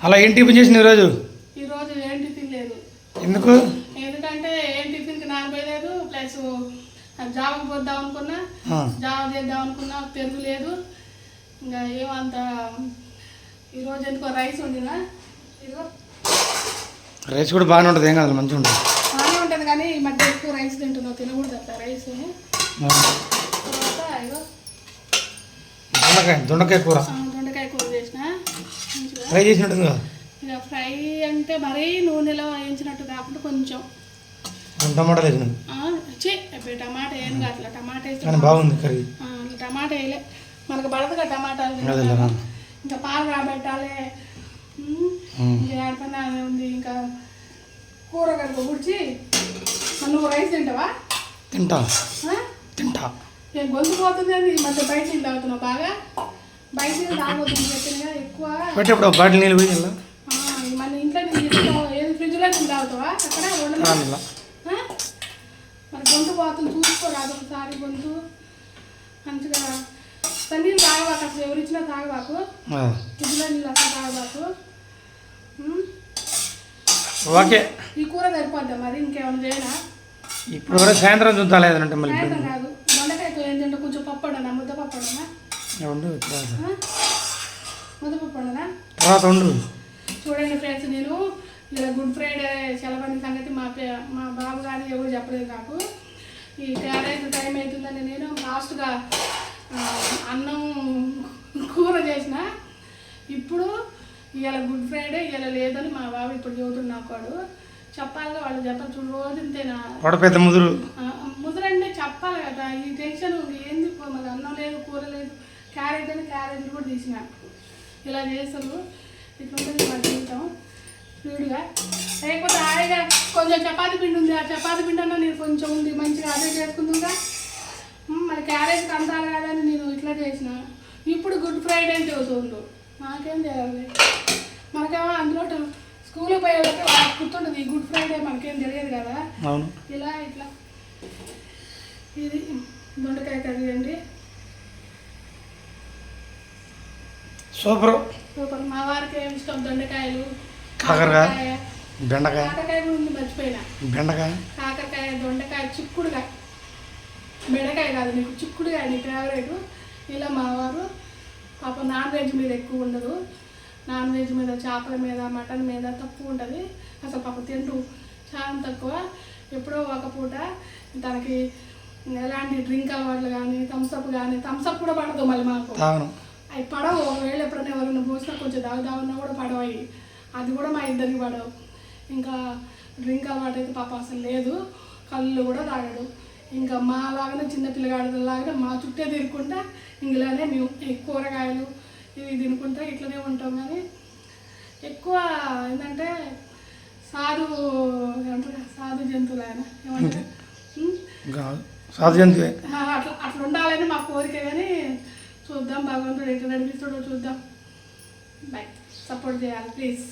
అలా ఏం టిఫిన్ చేసింది ఈరోజు? ఈరోజు ఏం టిఫిన్ లేదు. ఎందుకు? ఎందుకంటే ఏం టిఫిన్కి నానబోయలేదు ప్లస్ జావకు పోద్దాం అనుకున్నా జావ చేద్దాం అనుకున్నా పెరుగు లేదు. ఇంకా ఏమంత ఈరోజు ఎందుకో రైస్ వండినా? ఇదిగో. రైస్ కూడా బాగానే ఉంటుంది ఏం కాదు మంచిగా ఉంటుంది. బాగానే ఉంటుంది కానీ ఈ మధ్య ఎక్కువ రైస్ తింటున్నావు తినకూడదు అట్లా రైస్. తర్వాత ఇగో దొండకాయ దొండకాయ కూర. చేసిన ఫ్రై చేసినట్టుంది కదా ఇక ఫ్రై అంటే మరీ నూనెలో వేయించినట్టు కాకుండా కొంచెం. టమాటా వేసినాం. టమాటా ఏం కాదు టమాటా వేస్తే బాగుంది కర్రీ. టమాటా వేయలే. మనకు పడదుగా టమాటాలు. ఇంకా పాలు రాబెట్టాలి. ఏడపైన అదే ఉంది. ఇంకా కూర కనుక గుడిచి నువ్వు రైస్ తింటావా? తింటా? తింటా. గొంతు పోతుంది ఈ మధ్య బయట తాగుతున్నావు బాగా? బయట నీళ్ళు తాగొద్దు చెప్పినగా ఎక్కువ పెట్టేప్పుడు బాటిల్ నీళ్ళు పోయి మన ఇంట్లో ఏది ఫ్రిడ్జ్లో నీళ్ళు తాగుతావా? అక్కడ ఉండదు? మరి గొంతు పోతుంది చూసుకోరాదు ఒకసారి గొంతు. మంచిగా నీళ్ళు తాగబాకు అసలు ఎవరు ఇచ్చినా తాగబాకు. ఫ్రిడ్జ్లో నీళ్ళు అసలు తాగబాకు? ఓకే. ఈ కూర సరిపోద్దా మరి? ఇంకేమైనా చేయనా? ఇప్పుడు వరకు సాయంత్రం చూద్దాం లేదంటే మళ్ళీ కాదు దొండకాయతో ఏం తింటే కొంచెం పప్పు వండనా ముద్ద పప్పు వండనా ఉండు. తర్వాత ఉండు చూడండి ఫ్రెండ్స్ నేను ఇలా గుడ్ ఫ్రైడే సెలవని సంగతి మా పే మా బాబు కానీ ఎవరు చెప్పలేదు నాకు. ఈ క్యారేజ్ టైం అవుతుందని నేను లాస్ట్గా అన్నం కూర చేసిన. ఇప్పుడు ఇవాళ గుడ్ ఫ్రైడే ఇవాళ లేదని మా బాబు ఇప్పుడు చదువుతున్నాడు వాడు చెప్పాలిగా వాళ్ళు చెప్పాలి చూడు రోజు పెద్ద ముదురు. చెప్పాలి కదా ఈ టెన్షన్ ఏంది పో, మరి అన్నం లేదు కూర లేదు క్యారెట్ అని క్యారెట్ కూడా తీసిన. ఇలా చేస్తారు ఇట్లా ఉంటుంది మా జీవితం. స్పీడ్గా లేకపోతే హాయిగా కొంచెం చపాతి పిండి ఉంది. ఆ చపాతి పిండి అన్న నేను కొంచెం ఉంది. మంచిగా అదే చేసుకుంటుందా మరి క్యారెట్ అందాలి కదా అని నేను ఇట్లా చేసిన. ఇప్పుడు గుడ్ ఫ్రైడే అని చదువుతుండు నాకేం చేయాలి? మనకేమో అందులో స్కూల్కి పోయేటప్పుడు వాళ్ళకి గుర్తుంటుంది ఈ గుడ్ ఫ్రైడే మనకేం తెలియదు కదా. ఇలా ఇట్లా. ఇది దొండకాయ కర్రీ అండి. సూపర్. సూపర్. మా వారికి ఏమి ఇష్టం? దొండకాయలు కాకరకాయ. బెండకాయ. కాకరకాయ ఉంది మర్చిపోయినా. బెండకాయ. కాకరకాయ దొండకాయ చిక్కుడుగా బెండకాయ కాదు నీకు చిక్కుడుగా నీ ఫేవరెట్ ఇలా మా వారు పాప నాన్ వెజ్ మీద ఎక్కువ ఉండదు. నాన్ వెజ్ మీద చేపల మీద మటన్ మీద తక్కువ ఉంటుంది. అసలు పాప తింటూ చాలా తక్కువ. ఎప్పుడో ఒక పూట తనకి ఎలాంటి డ్రింక్ అలవాట్లు కానీ థమ్స్అప్ కానీ థమ్స్అప్ కూడా పడదు మళ్ళీ మాకు. అవి పడవు. ఒకవేళ ఎప్పుడైనా ఎవరైనా పోసినా కొంచెం దాగుదామన్నా కూడా పడవు అవి అది కూడా మా ఇద్దరికి పడవు. ఇంకా డ్రింక్ అలవాటు అయితే పాప అసలు లేదు. కళ్ళు కూడా తాగడు. ఇంకా మా లాగానే చిన్న పిల్లగాడిలాగానే మా చుట్టే తిరుక్కుంటా ఇంకలానే మేము కూరగాయలు ఇవి తినుకుంటా ఇట్లనే ఉంటాం. కానీ ఎక్కువ ఏంటంటే సాధు ఏమంటారు సాధు జంతువులు ఆయన ఏమంటారు? సాధు జంతువే. అట్లా అట్లా ఉండాలని మా కోరిక. కానీ చూద్దాం భగవంతుడు ఎట్లా నడిపిస్తాడో చూద్దాం. బాయ్ సపోర్ట్ చేయాలి ప్లీజ్